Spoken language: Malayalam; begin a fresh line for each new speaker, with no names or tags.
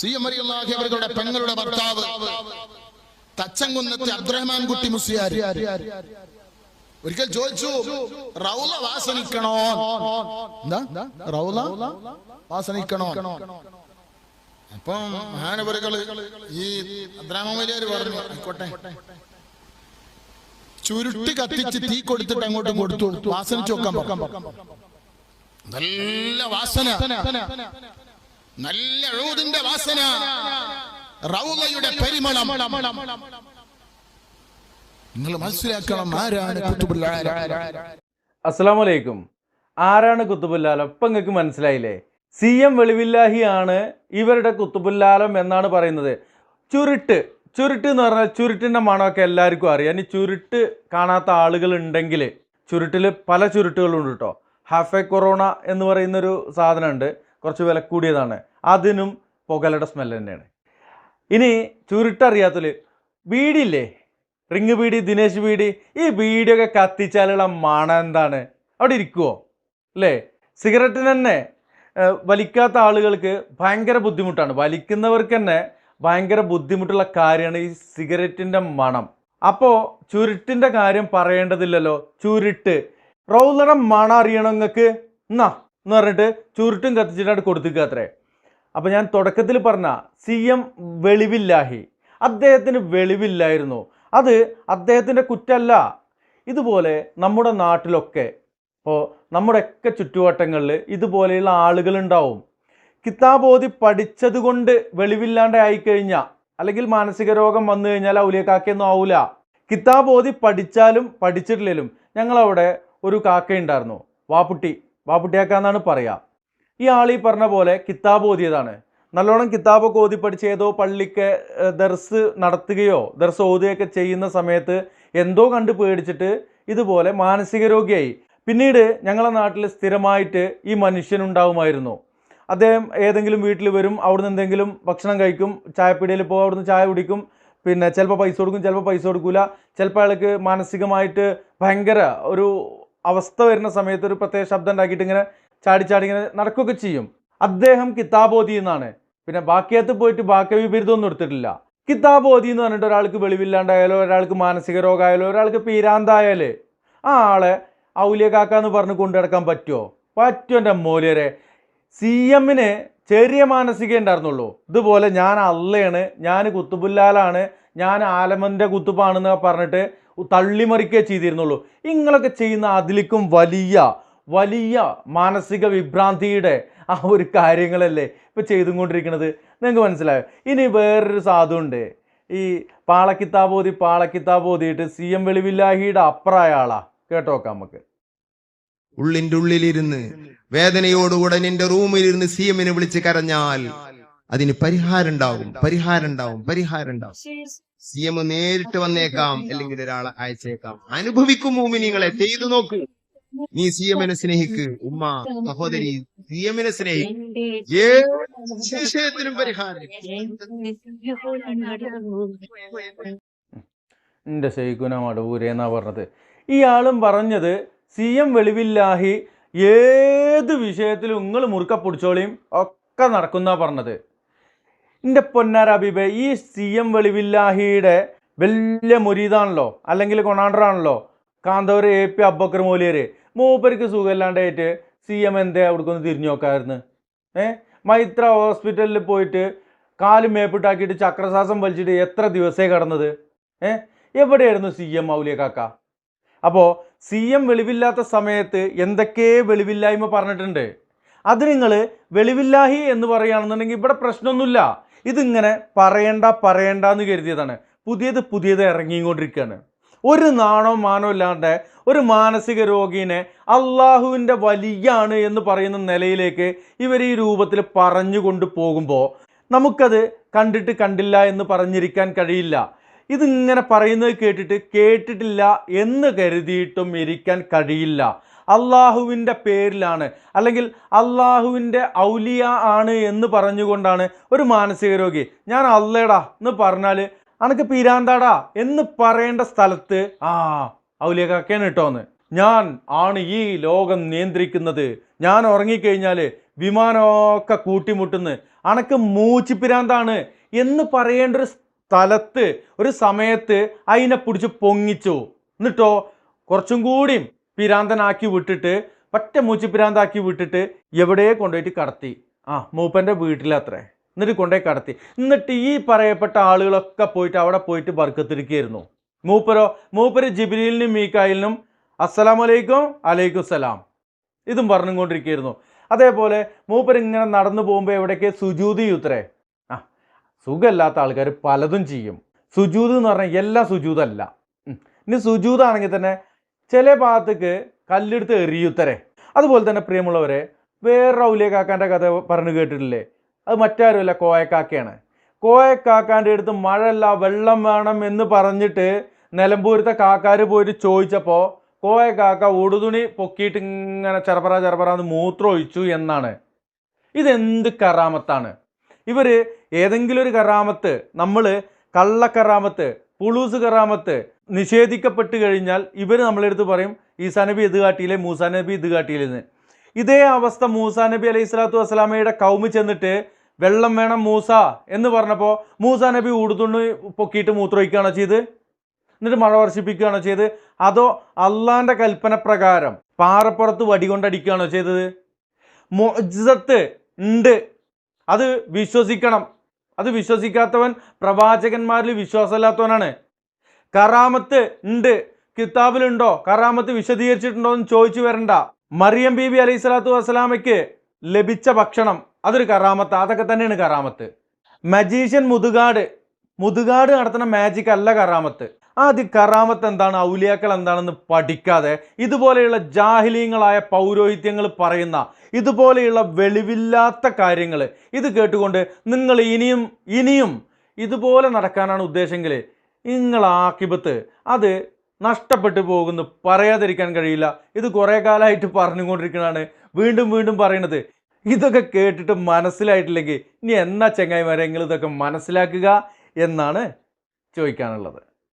സി എം അലിയല്ലാഹി അവരുടെ പെങ്ങളുടെ ഭർത്താവ്. തച്ചങ്കുന്നത്തെ അബ്ദുറഹ്മാൻ കുട്ടി മുസ്ലിയാർ ഒരിക്കൽ ചോദിച്ചു റൗല വാസനിക്കണോ? റൗല വാസനിക്കണോ? അപ്പം മഹാനപുരകൾ ഈ അബ്ദുറഹ്മാൻ വലിയാർ പറഞ്ഞു ആയിക്കോട്ടെ. ചുരുട്ടി കത്തിച്ച് തീ കൊടുത്തിട്ട് അങ്ങോട്ടും കൊടുത്തു വാസനിച്ച് നോക്കാൻ. നല്ല വാസന. നല്ല അഴുതിന്റെ വാസന. റൗലയുടെ പരിമളം. നിങ്ങൾ മനസ്സിലാക്കണം ആരാണ് ആല.
അസ്സലാമലൈക്കും. ആരാണ് കുത്തുബുല്ലാലം ഇപ്പം നിങ്ങൾക്ക് മനസ്സിലായില്ലേ? സി എം വെളിവില്ലാഹി ആണ് ഇവരുടെ കുത്തുബുല്ലാലം എന്നാണ് പറയുന്നത്. ചുരുട്ട് ചുരുട്ട് എന്ന് പറഞ്ഞാൽ ചുരുട്ടിന്റെ മണമൊക്കെ എല്ലാവർക്കും അറിയാം. ഇനി ചുരുട്ട് കാണാത്ത ആളുകൾ ഉണ്ടെങ്കിൽ ചുരുട്ടിൽ പല ചുരുട്ടുകളുണ്ട് കേട്ടോ. ഹാഫെ കൊറോണ എന്ന് പറയുന്നൊരു സാധനമുണ്ട്. കുറച്ച് വില കൂടിയതാണ്. അതിനും പുകലയുടെ സ്മെല്ല് തന്നെയാണ്. ഇനി ചുരുട്ടറിയാത്തൽ ബീഡിയില്ലേ റിങ് ബീഡി ദിനേശ് ബീഡി ഈ ബീഡിയൊക്കെ കത്തിച്ചാലുള്ള മണം എന്താണ്? അവിടെ ഇരിക്കുവോ? അല്ലേ? സിഗരറ്റിന് തന്നെ വലിക്കാത്ത ആളുകൾക്ക് ഭയങ്കര ബുദ്ധിമുട്ടാണ്. വലിക്കുന്നവർക്ക് തന്നെ ഭയങ്കര ബുദ്ധിമുട്ടുള്ള കാര്യമാണ് ഈ സിഗരറ്റിന്റെ മണം. അപ്പോൾ ചുരുട്ടിന്റെ കാര്യം പറയേണ്ടതില്ലല്ലോ. ചുരുട്ട്. റൗലറുടെ മണം അറിയണം നിങ്ങൾക്ക്? എന്നാ എന്ന് പറഞ്ഞിട്ട് ചുരുട്ടും കത്തിച്ചിട്ടാണ് കൊടുത്തിക്കുക അത്രേ. അപ്പോൾ ഞാൻ തുടക്കത്തിൽ പറഞ്ഞ സി എം വെളിവില്ലാഹി. അദ്ദേഹത്തിന് വെളിവില്ലായിരുന്നു. അത് അദ്ദേഹത്തിന്റെ കുറ്റമല്ല ഇതുപോലെ നമ്മുടെ നാട്ടിലൊക്കെ ഇപ്പോൾ നമ്മുടെയൊക്കെ ചുറ്റുവട്ടങ്ങളിൽ ഇതുപോലെയുള്ള ആളുകളുണ്ടാവും. കിതാബ് ഓതി പഠിച്ചത് കൊണ്ട് വെളിവില്ലാണ്ട് ആയിക്കഴിഞ്ഞാൽ അല്ലെങ്കിൽ മാനസിക രോഗം വന്നു കഴിഞ്ഞാൽ ഔലിയക്കാക്കയൊന്നും ആവൂല. കിതാബ് കിതാബോധി പഠിച്ചാലും പഠിച്ചിട്ടില്ലെങ്കിലും ഞങ്ങളവിടെ ഒരു കാക്കയുണ്ടായിരുന്നു വാപ്പുട്ടി. വാപ്പുട്ടിയാക്ക എന്നാണ് ഈ ആൾ ഈ പറഞ്ഞ പോലെ കിതാബ് ഓതിയതാണ്. നല്ലോണം കിതാബൊക്കെ ഓതി പഠിച്ച് ഏതോ പള്ളിക്ക് ദർസ് നടത്തുകയോ ദർസ് ഓതുകയൊക്കെ ചെയ്യുന്ന സമയത്ത് എന്തോ കണ്ട് പേടിച്ചിട്ട് ഇതുപോലെ മാനസിക രോഗിയായി. പിന്നീട് ഞങ്ങളുടെ നാട്ടിൽ സ്ഥിരമായിട്ട് ഈ മനുഷ്യനുണ്ടാവുമായിരുന്നു. അദ്ദേഹം ഏതെങ്കിലും വീട്ടിൽ വരും അവിടുന്ന് എന്തെങ്കിലും ഭക്ഷണം കഴിക്കും ചായപ്പീടിയിൽ പോകും അവിടുന്ന് ചായ കുടിക്കും പിന്നെ ചിലപ്പോൾ പൈസ കൊടുക്കും ചിലപ്പോൾ പൈസ കൊടുക്കില്ല ചിലപ്പോൾ അയാൾക്ക് മാനസികമായിട്ട് ഭയങ്കര ഒരു അവസ്ഥ വരുന്ന സമയത്ത് ഒരു പ്രത്യേക ശബ്ദം ഉണ്ടാക്കിയിട്ട് ഇങ്ങനെ ചാടി ചാടി ഇങ്ങനെ നടക്കുകയൊക്കെ ചെയ്യും. അദ്ദേഹം കിതാബോധി എന്നാണ്. പിന്നെ ബാക്കിയത്ത് പോയിട്ട് ബാക്കി വിപരീതമൊന്നും എടുത്തിട്ടില്ല. കിതാബോധി എന്ന് പറഞ്ഞിട്ട് ഒരാൾക്ക് വെളിവില്ലാണ്ടായാലോ ഒരാൾക്ക് മാനസിക രോഗമായാലോ ഒരാൾക്ക് പീരാന്തായാലേ ആ ആളെ ഔലിയ കാക്ക എന്ന് പറഞ്ഞ് കൊണ്ടു നടക്കാൻ പറ്റുമോ പറ്റുമോ എന്റെ മോലിയരെ. സി എമ്മിന് ചെറിയ മാനസിക ഉണ്ടായിരുന്നുള്ളൂ. ഇതുപോലെ ഞാൻ അള്ളയാണ് ഞാൻ കുത്തുബുല്ലാലാണ് ഞാൻ ആലമന്റെ കുത്തുപ്പാണെന്ന് പറഞ്ഞിട്ട് തള്ളിമറിക്കുകയെ ചെയ്തിരുന്നുള്ളൂ. ഇങ്ങളൊക്കെ ചെയ്യുന്ന അതിലേക്കും വലിയ വലിയ മാനസിക വിഭ്രാന്തിയുടെ ആ ഒരു കാര്യങ്ങളല്ലേ ഇപ്പം ചെയ്തും കൊണ്ടിരിക്കുന്നത് നിങ്ങൾക്ക് മനസ്സിലായോ? ഇനി വേറൊരു സാധുണ്ട് ഈ പാളക്കിത്താബോധി പാളക്കിത്താബോധിയിട്ട് സി എം വെളിവില്ലാഹിയുടെ അപ്പറായ ആളാ കേട്ടോക്കാം നമുക്ക്.
ഉള്ളിന്റെ ഉള്ളിലിരുന്ന് വേദനയോടുകൂടെ നിന്റെ റൂമിലിരുന്ന് സി എമ്മിനെ വിളിച്ച് കരഞ്ഞാൽ അതിന് പരിഹാരം ഉണ്ടാവും പരിഹാരം ഉണ്ടാവും പരിഹാരം ഉണ്ടാവും സി എം നേരിട്ട് വന്നേക്കാം അല്ലെങ്കിൽ ഒരാളെ അയച്ചേക്കാം. അനുഭവിക്കും മൂമിനിങ്ങളെ ചെയ്തു നോക്ക്. നീ സി എമ്മിനെ സ്നേഹിക്ക്. ഉമ്മ സഹോദരി സി എമ്മിനെ സ്നേഹിക്കും വിഷയത്തിനും പരിഹാരം.
എന്റെ ശൈഖുന മടവൂരെ എന്നാ പറഞ്ഞത്? ഇയാളും പറഞ്ഞത് സി എം വെളിവില്ലാഹി ഏത് വിഷയത്തിലും നിങ്ങൾ മുറുക്ക പിടിച്ചോളിയും ഒക്കെ നടക്കുന്ന പറഞ്ഞത്. എന്റെ പൊന്നാര അബീബെ ഈ സി എം വെളിവില്ലാഹിയുടെ വലിയ മുരീതാണല്ലോ അല്ലെങ്കിൽ കൊണാണ്ടറാണല്ലോ കാന്തവർ എ പി അബ്ബക്കർ മൂലിയര്. മൂപ്പർക്ക് സുഖമില്ലാണ്ടായിട്ട് സി എം എന്തേ അവിടേക്കൊന്ന് തിരിഞ്ഞു നോക്കാമായിരുന്നു ഏ? മൈത്ര ഹോസ്പിറ്റലിൽ പോയിട്ട് കാൽ മേപ്പിട്ടാക്കിയിട്ട് ചക്രശ്വാസം വലിച്ചിട്ട് എത്ര ദിവസേ കടന്നത്? ഏ? എവിടെയായിരുന്നു സി എം മൗലിയ കാക്ക? അപ്പോൾ സി എം വെളിവില്ലാത്ത സമയത്ത് എന്തൊക്കെ വെളിവില്ലായ്മ പറഞ്ഞിട്ടുണ്ട്? അത് നിങ്ങൾ വെളിവില്ലാഹി എന്ന് പറയുകയാണെന്നുണ്ടെങ്കിൽ ഇവിടെ പ്രശ്നമൊന്നുമില്ല. ഇതിങ്ങനെ പറയണ്ട പറയണ്ട എന്ന് കരുതിയതാണ്. പുതിയത് പുതിയത് ഇറങ്ങിക്കൊണ്ടിരിക്കുകയാണ്. ഒരു നാണോ മാനോ ഇല്ലാണ്ട് ഒരു മാനസിക രോഗീനെ അള്ളാഹുവിന്റെ വലിയാണ് എന്ന് പറയുന്ന നിലയിലേക്ക് ഇവർ ഈ രൂപത്തിൽ പറഞ്ഞു പോകുമ്പോൾ നമുക്കത് കണ്ടിട്ട് കണ്ടില്ല എന്ന് പറഞ്ഞിരിക്കാൻ കഴിയില്ല. ഇതിങ്ങനെ പറയുന്നത് കേട്ടിട്ട് കേട്ടിട്ടില്ല എന്ന് കരുതിയിട്ടും ഇരിക്കാൻ കഴിയില്ല. അള്ളാഹുവിന്റെ പേരിലാണ്. അല്ലെങ്കിൽ അള്ളാഹുവിന്റെ ഔലിയ ആണ് എന്ന് പറഞ്ഞുകൊണ്ടാണ് ഒരു മാനസിക രോഗി ഞാൻ അല്ലേടാ എന്ന് പറഞ്ഞാൽ അനക്ക് പീരാന്താടാ എന്ന് പറയേണ്ട സ്ഥലത്ത് ആ ഔലിയ കാക്കയാണ് കിട്ടോന്ന് ഞാൻ ആണ് ഈ ലോകം നിയന്ത്രിക്കുന്നത്. ഞാൻ ഉറങ്ങിക്കഴിഞ്ഞാൽ വിമാനമൊക്കെ കൂട്ടിമുട്ടുന്ന്. അനക്ക് മൂച്ചിപ്പിരാന്താണ് എന്ന് പറയേണ്ട ഒരു സ്ഥലത്ത് ഒരു സമയത്ത് അതിനെ പിടിച്ച് പൊങ്ങിച്ചു. എന്നിട്ടോ കുറച്ചും കൂടിയും പിരാന്തനാക്കി വിട്ടിട്ട് പറ്റ മൂച്ചിപ്പിരാന്താക്കി വിട്ടിട്ട് എവിടെ കൊണ്ടുപോയിട്ട് കടത്തി. ആ മൂപ്പന്റെ വീട്ടിലത്രേ. എന്നിട്ട് കൊണ്ടുപോയി കടത്തി. എന്നിട്ട് ഈ പറയപ്പെട്ട ആളുകളൊക്കെ പോയിട്ട് അവിടെ പോയിട്ട് ബർക്കത്തിരിക്കുകയായിരുന്നു മൂപ്പരോ മൂപ്പര് ജിബ്രീലിനും മീക്കായിലിനും അസ്സലാമലൈക്കും അലൈക്കും സലാം. ഇതും പറഞ്ഞുകൊണ്ടിരിക്കുകയായിരുന്നു അതേപോലെ മൂപ്പർ ഇങ്ങനെ നടന്നു പോകുമ്പോൾ എവിടേക്ക്? സുജൂതി ഉത്രേ ആ സുഖമില്ലാത്ത ആൾക്കാർ പലതും ചെയ്യും. സുജൂത് എന്ന് പറഞ്ഞാൽ എല്ലാ സുജൂതല്ല. ഇനി സുജൂതാണെങ്കിൽ തന്നെ ചില ഭാഗത്തേക്ക് കല്ലെടുത്ത് എറിയുത്തരെ അതുപോലെ തന്നെ പ്രിയമുള്ളവരെ വേറെ ഔലിയക്കാക്കാന്റെ കഥ പറഞ്ഞു കേട്ടിട്ടില്ലേ? അത് മറ്റാരുമല്ല കോയക്കാക്കയാണ്. കോയക്കാക്കാന്റെ അടുത്ത് മഴയല്ല വെള്ളം വേണം എന്ന് പറഞ്ഞിട്ട് നിലമ്പൂരത്തെ കാക്കാർ പോയിട്ട് ചോദിച്ചപ്പോൾ കോയ കാക്ക ഉടുതുണി പൊക്കിയിട്ട് ഇങ്ങനെ ചെറപ്പറ ചെറപ്പറ എന്ന് മൂത്രം ഒഴിച്ചു എന്നാണ്. ഇതെന്ത് കറാമത്താണ്? ഇവർ ഏതെങ്കിലും ഒരു കറാമത്ത് നമ്മൾ കള്ളക്കറാമത്ത് പുളൂസ് കറാമത്ത് നിഷേധിക്കപ്പെട്ട് കഴിഞ്ഞാൽ ഇവർ നമ്മളെടുത്ത് പറയും ഈസാ നബി ഇത് കാട്ടിയില്ലേ മൂസാ നബി ഇത് കാട്ടിയില്ലെന്ന് ഇതേ അവസ്ഥ മൂസാ നബി അലൈഹി സ്വലാത്തു വസ്സലാമയുടെ കൗമി ചെന്നിട്ട് വെള്ളം വേണം മൂസ എന്ന് പറഞ്ഞപ്പോൾ മൂസാ നബി ഉടുതുണി പൊക്കിയിട്ട് മൂത്രമൊഴിക്കുകയാണോ ചെയ്ത്? എന്നിട്ട് മഴ വർഷിപ്പിക്കുകയാണോ ചെയ്ത്? അതോ അള്ളാന്റെ കൽപ്പന പ്രകാരം പാറപ്പുറത്ത് വടികൊണ്ടടിക്കുകയാണോ ചെയ്തത്? മൊജ്സത്ത് ഉണ്ട്. അത് വിശ്വസിക്കണം. അത് വിശ്വസിക്കാത്തവൻ പ്രവാചകന്മാരിൽ വിശ്വാസമില്ലാത്തവനാണ്. കറാമത്ത് ഉണ്ട്. കിതാബിലുണ്ടോ? കറാമത്ത് വിശദീകരിച്ചിട്ടുണ്ടോ എന്ന് ചോദിച്ചു വരണ്ട. മറിയം ബീബി അലൈഹി സ്വലാത്തു വസ്സലാമയ്ക്ക് ലഭിച്ച ഭക്ഷണം അതൊരു കറാമത്ത്. അതൊക്കെ തന്നെയാണ് കറാമത്ത്. മജീഷ്യൻ മുതുകാട്. മുതുകാട് നടത്തുന്ന മാജിക് അല്ല കറാമത്ത്. ആദ്യം കറാമത്ത് എന്താണ്? ഔലിയാക്കൾ എന്താണെന്ന് പഠിക്കാതെ ഇതുപോലെയുള്ള ജാഹിലീയങ്ങളായ പൗരോഹിത്യങ്ങൾ പറയുന്ന ഇതുപോലെയുള്ള വെളിവില്ലാത്ത കാര്യങ്ങൾ. ഇത് കേട്ടുകൊണ്ട് നിങ്ങൾ ഇനിയും ഇനിയും ഇതുപോലെ നടക്കാനാണ് ഉദ്ദേശമെങ്കിൽ നിങ്ങൾ ആക്കിബത്ത് അത് നഷ്ടപ്പെട്ടു പോകുന്നു. പറയാതിരിക്കാൻ കഴിയില്ല. ഇത് കുറേ കാലമായിട്ട് പറഞ്ഞുകൊണ്ടിരിക്കുന്നതാണ്. വീണ്ടും വീണ്ടും പറയണത്. ഇതൊക്കെ കേട്ടിട്ട് മനസ്സിലായിട്ടില്ലെങ്കിൽ ഇനി എന്നാ ചങ്ങായിമാരെ ഇതൊക്കെ മനസ്സിലാക്കുക എന്നാണ് ചോദിക്കാനുള്ളത്.